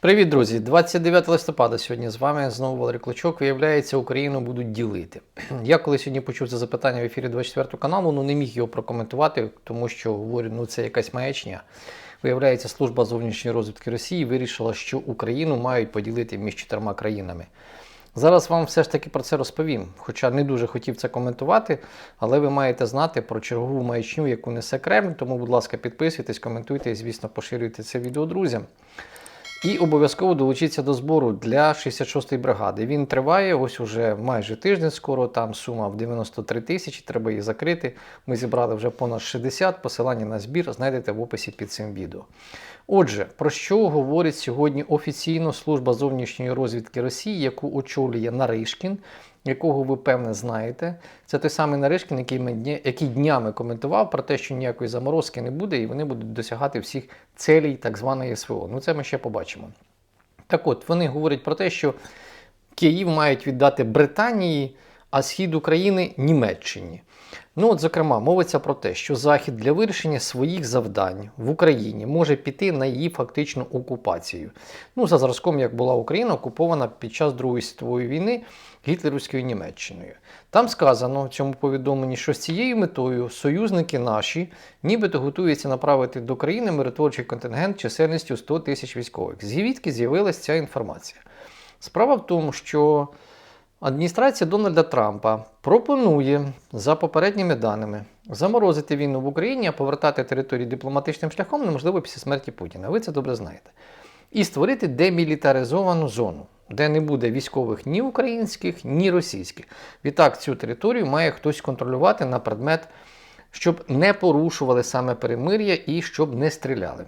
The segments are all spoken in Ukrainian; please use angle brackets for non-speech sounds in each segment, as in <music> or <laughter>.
Привіт, друзі! 29 листопада сьогодні з вами знову Валерій Клочок. Виявляється, Україну будуть ділити. Я коли сьогодні почув це запитання в ефірі 24 каналу, ну не міг його прокоментувати, тому що говорю, ну це якась маячня. Виявляється, служба зовнішньої розвідки Росії вирішила, що Україну мають поділити між чотирма країнами. Зараз вам все ж таки про це розповім. Хоча не дуже хотів це коментувати, але ви маєте знати про чергову маячню, яку несе Кремль. Тому, будь ласка, підписуйтесь, коментуйте і, звісно, поширюйте це відео друзям. І обов'язково долучіться до збору для 66-ї бригади. Він триває ось уже майже тиждень. Скоро там сума в 93 тисячі. Треба її закрити. Ми зібрали вже понад 60. Посилання на збір знайдете в описі під цим відео. Отже, про що говорить сьогодні офіційно служба зовнішньої розвідки Росії, яку очолює Наришкін, якого ви певне знаєте. Це той самий Наришкін, який, ми який днями коментував про те, що ніякої заморозки не буде, і вони будуть досягати всіх целей так званої СВО. Ну це ми ще побачимо. Так от, вони говорять про те, що Київ мають віддати Британії, а схід України Німеччині. Ну, от, зокрема, мовиться про те, що Захід для вирішення своїх завдань в Україні може піти на її фактичну окупацію. Ну, за зразком, як була Україна окупована під час Другої світової війни гітлерівською Німеччиною. Там сказано в цьому повідомленні, що з цією метою союзники наші нібито готуються направити до країни миротворчий контингент чисельністю 100 тисяч військових. Звідки з'явилася ця інформація? Справа в тому, що адміністрація Дональда Трампа пропонує за попередніми даними заморозити війну в Україні, а повертати території дипломатичним шляхом неможливо після смерті Путіна. Ви це добре знаєте. І створити демілітаризовану зону, де не буде військових ні українських, ні російських. Відтак цю територію має хтось контролювати на предмет, щоб не порушували саме перемир'я і щоб не стріляли.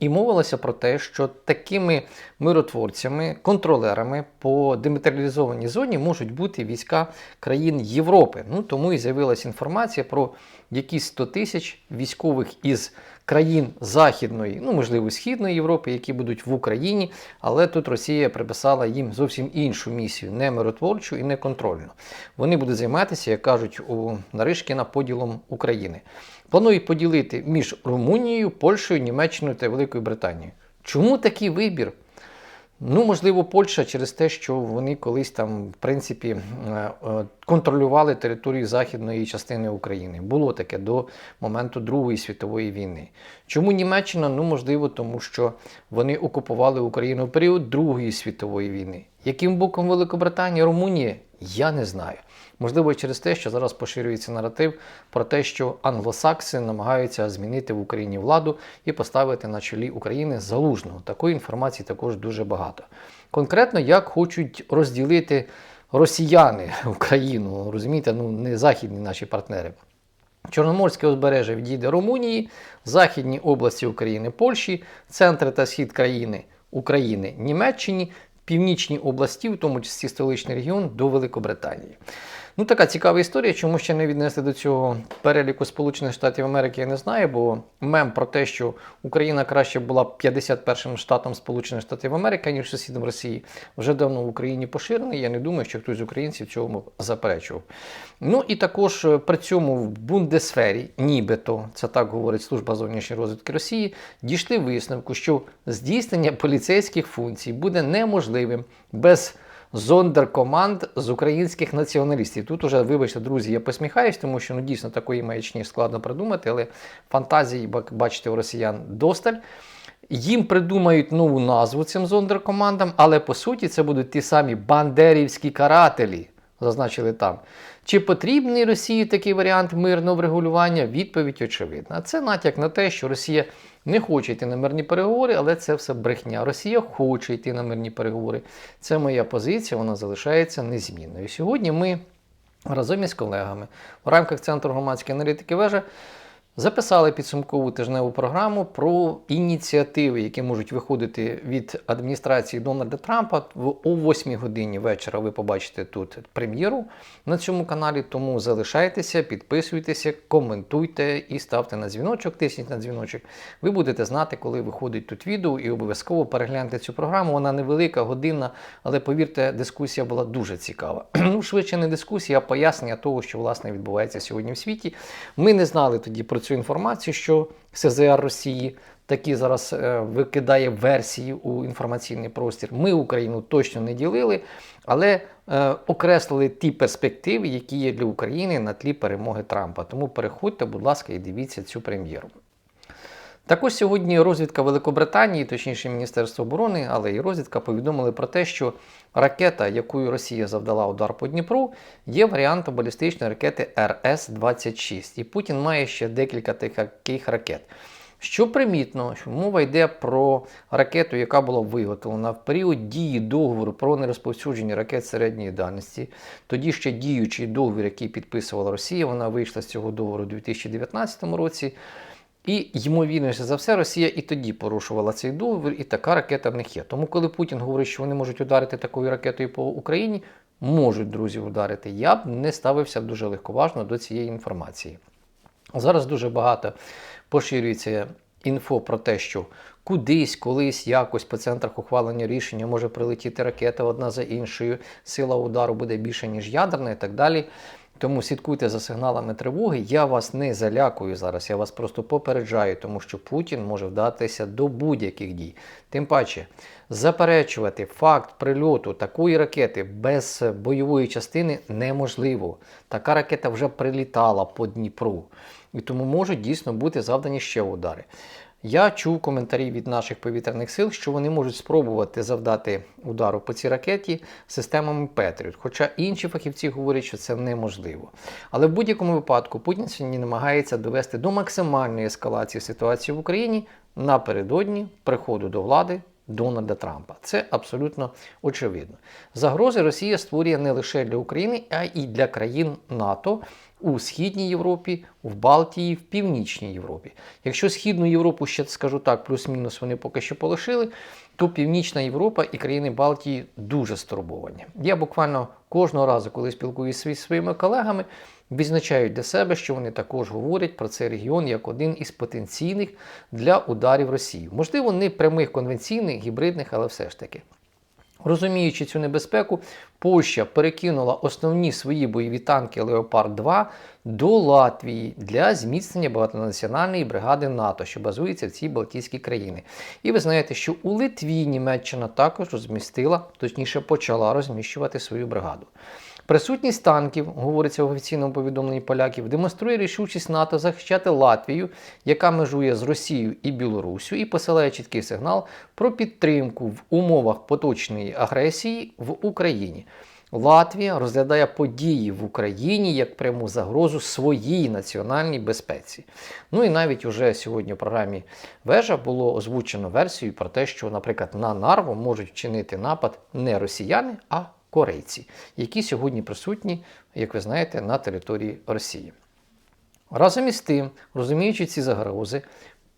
І мовилося про те, що такими миротворцями, контролерами по демілітаризованій зоні можуть бути війська країн Європи. Ну тому і з'явилася інформація про якісь 100 тисяч військових із країн Західної, ну можливо, Східної Європи, які будуть в Україні, але тут Росія приписала їм зовсім іншу місію, не миротворчу і не контрольну. Вони будуть займатися, як кажуть у Наришкіна, поділом України. Планують поділити між Румунією, Польщею, Німеччиною та Великою Британією. Чому такий вибір? Ну, можливо, Польща через те, що вони колись там, в принципі, е, е, контролювали територію західної частини України. Було таке до моменту Другої світової війни. Чому Німеччина? Ну, можливо, тому що вони окупували Україну в період Другої світової війни. Яким боком Великобританія, Румунія? Я не знаю. Можливо, і через те, що зараз поширюється наратив про те, що англосакси намагаються змінити в Україні владу і поставити на чолі України залужного. Такої інформації також дуже багато. Конкретно, як хочуть розділити росіяни <laughs> Україну, розумієте, ну не західні наші партнери. Чорноморське узбережжя відійде Румунії, західні області України Польщі, центр та схід країни України Німеччині, північні області, в тому числі столичний регіон, до Великобританії. Ну, така цікава історія, чому ще не віднесли до цього переліку Сполучених Штатів Америки, я не знаю, бо мем про те, що Україна краще була 51-м штатом Сполучених Штатів Америки, ніж сусідом Росії, вже давно в Україні поширений. Я не думаю, що хтось з українців цьому заперечував. Ну і також е, при цьому в Бундесфері, нібито, це так говорить служба зовнішньої розвідки Росії, дійшли висновку, що здійснення поліцейських функцій буде неможливим без зондеркоманд з українських націоналістів. Тут уже, вибачте, друзі, я посміхаюсь, тому що ну, дійсно такої маячні складно придумати, але фантазії, бачите, у росіян досталь. Їм придумають нову назву цим зондеркомандам, але по суті це будуть ті самі бандерівські карателі, зазначили там. Чи потрібний Росії такий варіант мирного врегулювання? Відповідь очевидна. Це натяк на те, що Росія не хоче йти на мирні переговори, але це все брехня. Росія хоче йти на мирні переговори. Це моя позиція, вона залишається незмінною. Сьогодні ми разом із колегами в рамках Центру громадської аналітики вежа записали підсумкову тижневу програму про ініціативи, які можуть виходити від адміністрації Дональда Трампа. О 8 годині вечора ви побачите тут прем'єру на цьому каналі. Тому залишайтеся, підписуйтеся, коментуйте і ставте на дзвіночок, тисніть на дзвіночок. Ви будете знати, коли виходить тут відео, і обов'язково перегляньте цю програму. Вона невелика, годинна, але повірте, дискусія була дуже цікава. <clears throat> Ну, швидше не дискусія, а пояснення того, що власне відбувається сьогодні в світі. Ми не знали тоді про цю інформацію, що СЗР Росії такі зараз е, викидає версії у інформаційний простір. Ми Україну точно не ділили, але е, окреслили ті перспективи, які є для України на тлі перемоги Трампа. Тому переходьте, будь ласка, і дивіться цю прем'єру. Також сьогодні розвідка Великобританії, точніше Міністерство оборони, але і розвідка повідомили про те, що ракета, якою Росія завдала удар по Дніпру, є варіантом балістичної ракети РС-26. І Путін має ще декілька таких ракет. Що примітно, що мова йде про ракету, яка була виготовлена в період дії договору про нерозповсюдження ракет середньої дальності. Тоді ще діючий договір, який підписувала Росія, вона вийшла з цього договору у 2019 році. І, ймовірніше за все, Росія і тоді порушувала цей договір, і така ракета в них є. Тому, коли Путін говорить, що вони можуть ударити такою ракетою по Україні, можуть друзі ударити. Я б не ставився дуже легковажно до цієї інформації. Зараз дуже багато поширюється інфо про те, що кудись, колись, якось по центрах ухвалення рішення може прилетіти ракета одна за іншою, сила удару буде більше, ніж ядерна і так далі. Тому слідкуйте за сигналами тривоги. Я вас не залякую зараз, я вас просто попереджаю, тому що Путін може вдатися до будь-яких дій. Тим паче, заперечувати факт прильоту такої ракети без бойової частини неможливо. Така ракета вже прилітала по Дніпру. І тому можуть дійсно бути завдані ще удари. Я чув коментарі від наших повітряних сил, що вони можуть спробувати завдати удару по цій ракеті системами Петріот. Хоча інші фахівці говорять, що це неможливо. Але в будь-якому випадку Путін сьогодні намагається довести до максимальної ескалації ситуації в Україні напередодні приходу до влади. Дональда Трампа. Це абсолютно очевидно. Загрози Росія створює не лише для України, а й для країн НАТО у Східній Європі, в Балтії, в Північній Європі. Якщо Східну Європу ще скажу так, плюс-мінус вони поки що полишили, то Північна Європа і країни Балтії дуже стурбовані. Я буквально кожного разу, коли спілкуюся зі своїми колегами, відзначають для себе, що вони також говорять про цей регіон як один із потенційних для ударів Росії. Можливо, не прямих конвенційних, гібридних, але все ж таки. Розуміючи цю небезпеку, Польща перекинула основні свої бойові танки Леопард 2 до Латвії для зміцнення багатонаціональної бригади НАТО, що базується в цій Балтійській країні. І ви знаєте, що у Литві Німеччина також розмістила, точніше почала розміщувати свою бригаду. Присутність танків, говориться в офіційному повідомленні поляків, демонструє рішучість НАТО захищати Латвію, яка межує з Росією і Білоруссю, і посилає чіткий сигнал про підтримку в умовах поточної агресії в Україні. Латвія розглядає події в Україні як пряму загрозу своїй національній безпеці. Ну і навіть уже сьогодні в програмі Вежа було озвучено версію про те, що, наприклад, на Нарву можуть вчинити напад не росіяни, а корейці, які сьогодні присутні, як ви знаєте, на території Росії. Разом із тим, розуміючи ці загрози,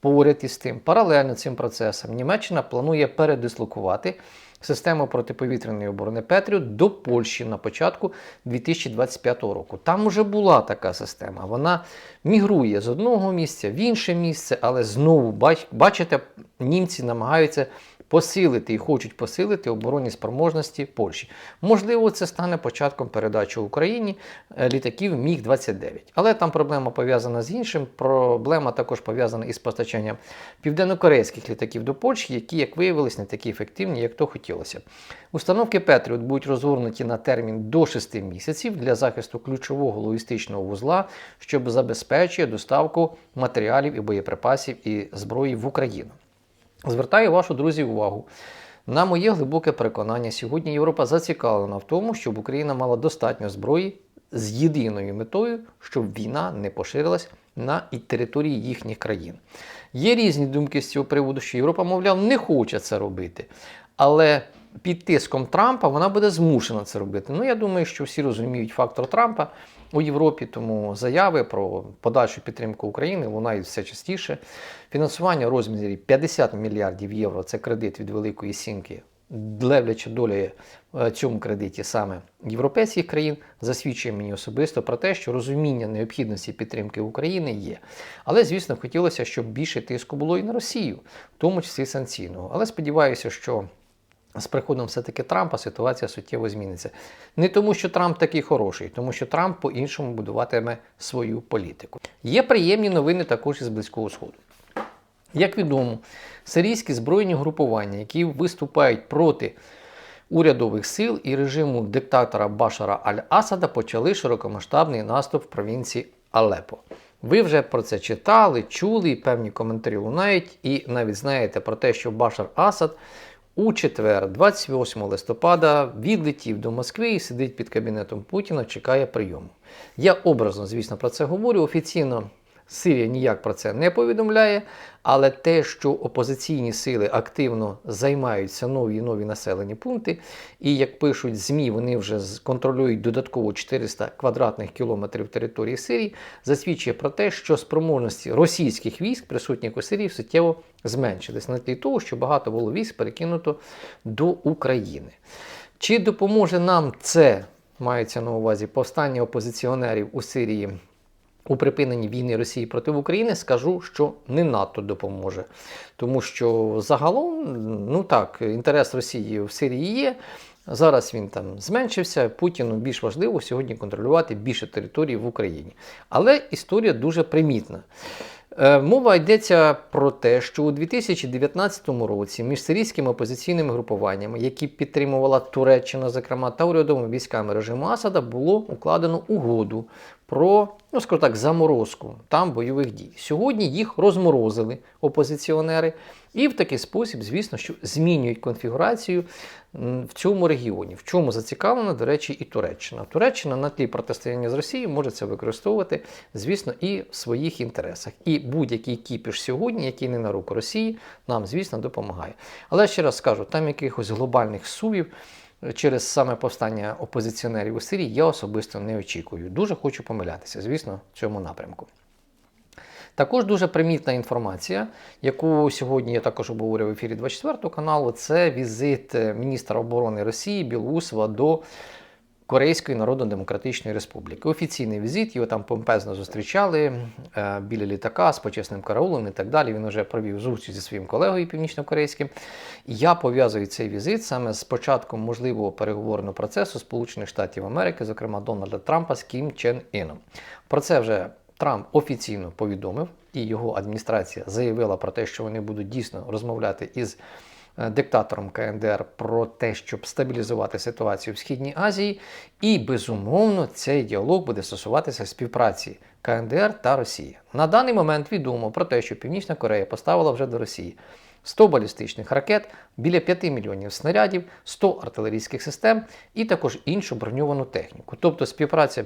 поряд із тим, паралельно цим процесам, Німеччина планує передислокувати систему протиповітряної оборони Петріот до Польщі на початку 2025 року. Там вже була така система. Вона мігрує з одного місця в інше місце, але знову бачите, німці намагаються посилити і хочуть посилити оборонні спроможності Польщі. Можливо, це стане початком передачі Україні е, літаків Міг-29. Але там проблема пов'язана з іншим. Проблема також пов'язана із постачанням південнокорейських літаків до Польщі, які, як виявилось, не такі ефективні, як то хотілося. Установки Петріот будуть розгорнуті на термін до 6 місяців для захисту ключового логістичного вузла, щоб забезпечує доставку матеріалів і боєприпасів і зброї в Україну. Звертаю вашу друзі увагу. На моє глибоке переконання, сьогодні Європа зацікавлена в тому, щоб Україна мала достатньо зброї з єдиною метою, щоб війна не поширилась на території їхніх країн. Є різні думки з цього приводу, що Європа, мовляв, не хоче це робити. Але під тиском Трампа вона буде змушена це робити. Ну, я думаю, що всі розуміють фактор Трампа у Європі, тому заяви про подальшу підтримку України лунають все частіше. Фінансування розмірі 50 мільярдів євро це кредит від Великої Сімки. Левляча доля е, цьому кредиті саме європейських країн засвідчує мені особисто про те, що розуміння необхідності підтримки України є. Але, звісно, хотілося, щоб більше тиску було і на Росію, в тому числі санкційного. Але сподіваюся, що з приходом все-таки Трампа ситуація суттєво зміниться. Не тому, що Трамп такий хороший, тому що Трамп по-іншому будуватиме свою політику. Є приємні новини також із Близького Сходу. Як відомо, сирійські збройні групування, які виступають проти урядових сил і режиму диктатора Башара Аль-Асада, почали широкомасштабний наступ в провінції Алепо. Ви вже про це читали, чули, певні коментарі лунають, і навіть знаєте про те, що Башар Асад у четвер, 28 листопада, відлетів до Москви і сидить під кабінетом Путіна, чекає прийому. Я образно, звісно, про це говорю. Офіційно Сирія ніяк про це не повідомляє, але те, що опозиційні сили активно займаються нові і нові населені пункти, і як пишуть ЗМІ, вони вже контролюють додатково 400 квадратних кілометрів території Сирії, засвідчує про те, що спроможності російських військ, присутніх у Сирії, суттєво зменшились на тлі того, що багато було військ перекинуто до України. Чи допоможе нам це? Мається на увазі повстання опозиціонерів у Сирії у припиненні війни Росії проти України, скажу, що не надто допоможе. Тому що загалом, ну так, інтерес Росії в Сирії є. Зараз він там зменшився. Путіну більш важливо сьогодні контролювати більше територій в Україні. Але історія дуже примітна. Е, мова йдеться про те, що у 2019 році між сирійськими опозиційними групуваннями, які підтримувала Туреччина, зокрема, та урядовими військами режиму Асада, було укладено угоду про, ну скажу так, заморозку там бойових дій. Сьогодні їх розморозили опозиціонери, і в такий спосіб, звісно, що змінюють конфігурацію в цьому регіоні. В чому зацікавлена, до речі, і Туреччина. Туреччина на тлі протистояння з Росією може це використовувати, звісно, і в своїх інтересах. І будь-який кіпіш сьогодні, який не на руку Росії, нам, звісно, допомагає. Але ще раз скажу, там якихось глобальних сувів через саме повстання опозиціонерів у Сирії я особисто не очікую. Дуже хочу помилятися, звісно, в цьому напрямку. Також дуже примітна інформація, яку сьогодні я також обговорював в ефірі 24 каналу, це візит міністра оборони Росії Білоусова до Корейської Народно-Демократичної Республіки. Офіційний візит, його там помпезно зустрічали е, біля літака з почесним караулом і так далі. Він вже провів зустріч зі своїм колегою північно-корейським. Я пов'язую цей візит саме з початком можливого переговорного процесу Сполучених Штатів Америки, зокрема Дональда Трампа з Кім Чен Іном. Про це вже Трамп офіційно повідомив, і його адміністрація заявила про те, що вони будуть дійсно розмовляти із. Е, диктатором КНДР про те, щоб стабілізувати ситуацію в Східній Азії, і безумовно цей діалог буде стосуватися співпраці КНДР та Росії. На даний момент відомо про те, що Північна Корея поставила вже до Росії 100 балістичних ракет, біля 5 мільйонів снарядів, 100 артилерійських систем і також іншу броньовану техніку. Тобто співпраця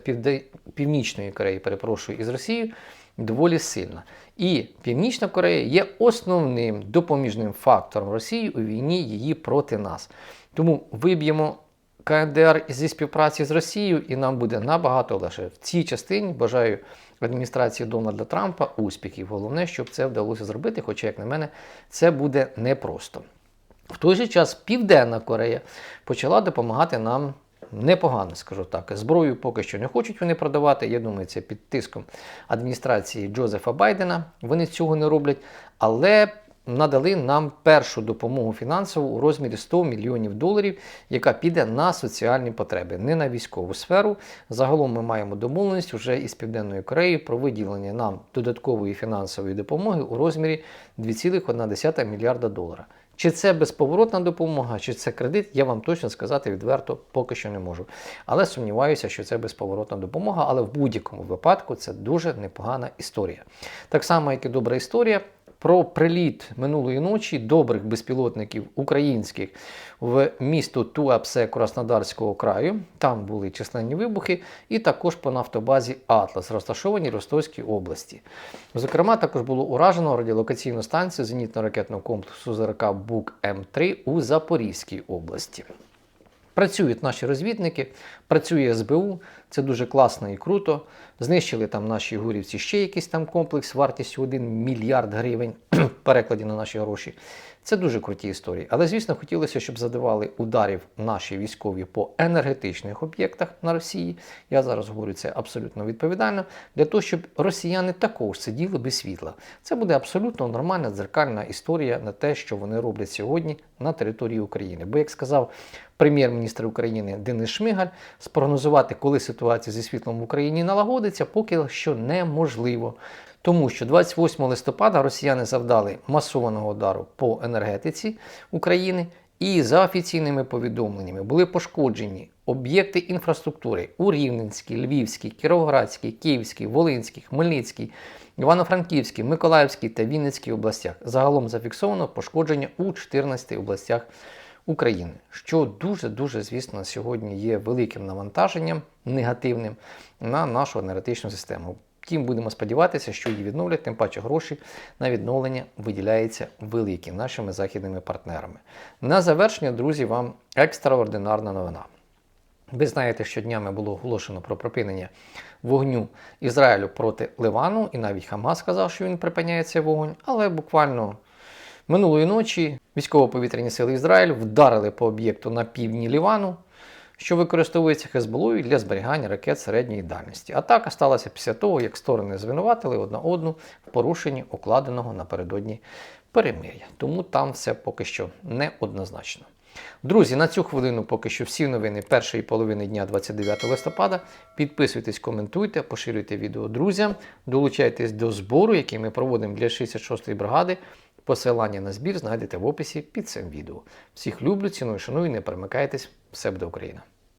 Північної Кореї, перепрошую, із Росією доволі сильна. І Північна Корея є основним допоміжним фактором Росії у війні її проти нас. Тому виб'ємо КНДР зі співпраці з Росією, і нам буде набагато легше. В цій частині бажаю адміністрації Дональда Трампа успіхів. Головне, щоб це вдалося зробити, хоча, як на мене, це буде непросто. В той же час Південна Корея почала допомагати нам непогано, скажу так. Зброю поки що не хочуть вони продавати. Я думаю, це під тиском адміністрації Джозефа Байдена. Вони цього не роблять. Але надали нам першу допомогу фінансову у розмірі 100 мільйонів доларів, яка піде на соціальні потреби, не на військову сферу. Загалом ми маємо домовленість вже із Південною Кореєю про виділення нам додаткової фінансової допомоги у розмірі 2,1 мільярда доларів. Чи це безповоротна допомога, чи це кредит, я вам точно сказати відверто поки що не можу. Але сумніваюся, що це безповоротна допомога, але в будь-якому випадку це дуже непогана історія. Так само, як і добра історія. Про приліт минулої ночі добрих безпілотників українських в місто Туапсе Краснодарського краю. Там були численні вибухи, і також по нафтобазі Атлас, розташованій Ростовській області. Зокрема, також було уражено радіолокаційну станцію зенітно-ракетного комплексу ЗРК Бук М3 у Запорізькій області. Працюють наші розвідники, працює СБУ. Це дуже класно і круто. Знищили там наші гурівці ще якийсь там комплекс вартістю 1 мільярд гривень <clears throat> перекладі на наші гроші. Це дуже круті історії. Але, звісно, хотілося, щоб задавали ударів наші військові по енергетичних об'єктах на Росії. Я зараз говорю це абсолютно відповідально, для того, щоб росіяни також сиділи без світла. Це буде абсолютно нормальна дзеркальна історія на те, що вони роблять сьогодні на території України. Бо, як сказав прем'єр-міністр України Денис Шмигаль, спрогнозувати, коли ситуація зі світлом в Україні налагодиться, поки що неможливо. Тому що 28 листопада росіяни завдали масованого удару по енергетиці України, і за офіційними повідомленнями були пошкоджені об'єкти інфраструктури у Рівненській, Львівській, Кіровоградській, Київській, Волинській, Хмельницькій, Івано-Франківській, Миколаївській та Вінницькій областях. Загалом зафіксовано пошкодження у 14 областях України, що дуже дуже звісно сьогодні є великим навантаженням негативним на нашу енергетичну систему. Втім, будемо сподіватися, що її відновлять, тим паче гроші на відновлення виділяються великі нашими західними партнерами. На завершення, друзі, вам екстраординарна новина. Ви знаєте, що днями було оголошено про припинення вогню Ізраїлю проти Ливану, і навіть Хамас сказав, що він припиняє цей вогонь, але буквально минулої ночі військово-повітряні сили Ізраїлю вдарили по об'єкту на півдні Лівану, що використовується Хезболою для зберігання ракет середньої дальності. Атака сталася після того, як сторони звинуватили одна одну в порушенні укладеного напередодні перемир'я. Тому там все поки що неоднозначно. Друзі, на цю хвилину поки що всі новини першої половини дня 29 листопада. Підписуйтесь, коментуйте, поширюйте відео друзям, долучайтесь до збору, який ми проводимо для 66-ї бригади. Посилання на збір знайдете в описі під цим відео. Всіх люблю, ціную, шаную, не перемикайтесь. Все буде Україна!